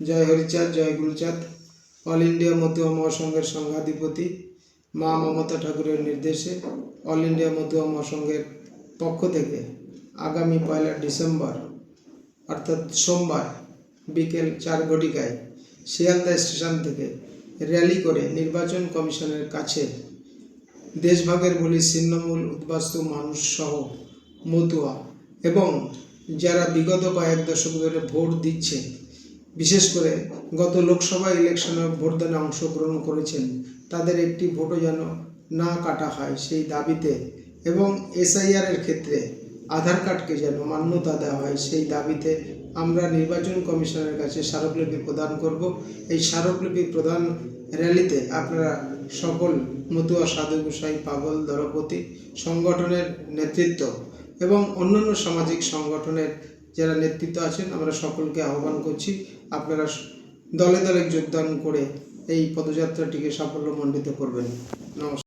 জয় হরিচাঁদ, জয় Guruchand. All India Matua মহাসংঘের সংঘাধিপতি মা মমতা ঠাকুরের নির্দেশে অল ইন্ডিয়া মতুয়া মহাসংঘের পক্ষ থেকে আগামী পয়লা ডিসেম্বর, অর্থাৎ সোমবার বিকেল চার ঘটিকায় শিয়ালদা স্টেশন থেকে র্যালি করে নির্বাচন কমিশনের কাছে দেশভাগের বলি ছিন্নমূল উদ্বাস্তু মানুষ সহ মতুয়া এবং যারা বিগত কয়েক দশক ধরে ভোট দিচ্ছে বিশেষ করে গত লোকসভা ইলেকশনে ভোটদানে অংশগ্রহণ করেছেন, তাদের একটি ভোটও যেন না কাটা হয় সেই দাবিতে এবং এসআইআর এর ক্ষেত্রে আধার কার্ডকে যেন মান্যতা দেওয়া হয় সেই দাবিতে আমরা নির্বাচন কমিশনের কাছে স্মারকলিপি প্রদান করব। এই স্মারকলিপি প্রদান র্যালিতে আপনারা সকল মতুয়া সাধু গোসাই পাগল, দরপতি সংগঠনের নেতৃত্ব এবং অন্যান্য সামাজিক সংগঠনের যারা নেতৃত্ব আছেন, আমরা সকলকে আহ্বান করছি, আপনারা দলে দলে যোগদান করে এই পদযাত্রাটিকে সাফল্যমণ্ডিত করবেন। নমস্কার।